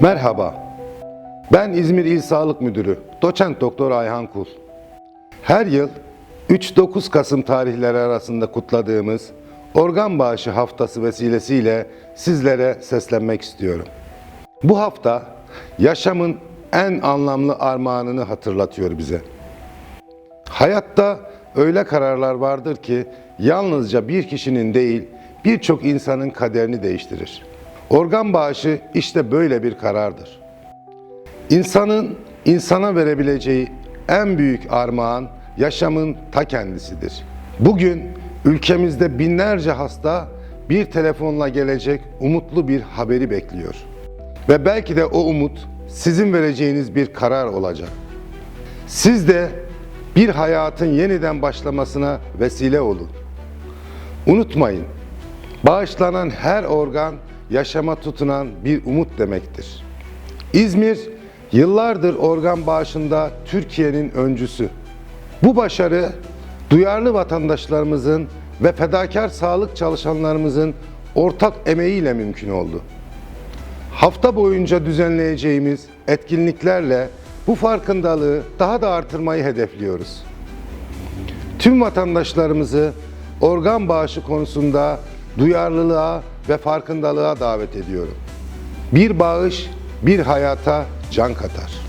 Merhaba. Ben İzmir İl Sağlık Müdürü Doçent Doktor Ayhan Kul. Her yıl 3-9 Kasım tarihleri arasında kutladığımız organ bağışı haftası vesilesiyle sizlere seslenmek istiyorum. Bu hafta yaşamın en anlamlı armağanını hatırlatıyor bize. Hayatta öyle kararlar vardır ki yalnızca bir kişinin değil birçok insanın kaderini değiştirir. Organ bağışı işte böyle bir karardır. İnsanın insana verebileceği en büyük armağan yaşamın ta kendisidir. Bugün ülkemizde binlerce hasta bir telefonla gelecek umutlu bir haberi bekliyor. Ve belki de o umut sizin vereceğiniz bir karar olacak. Siz de bir hayatın yeniden başlamasına vesile olun. Unutmayın, bağışlanan her organ yaşama tutunan bir umut demektir. İzmir yıllardır organ bağışında Türkiye'nin öncüsü. Bu başarı duyarlı vatandaşlarımızın ve fedakar sağlık çalışanlarımızın ortak emeğiyle mümkün oldu. Hafta boyunca düzenleyeceğimiz etkinliklerle bu farkındalığı daha da artırmayı hedefliyoruz. Tüm vatandaşlarımızı organ bağışı konusunda duyarlılığa ve farkındalığa davet ediyorum. Bir bağış bir hayata can katar.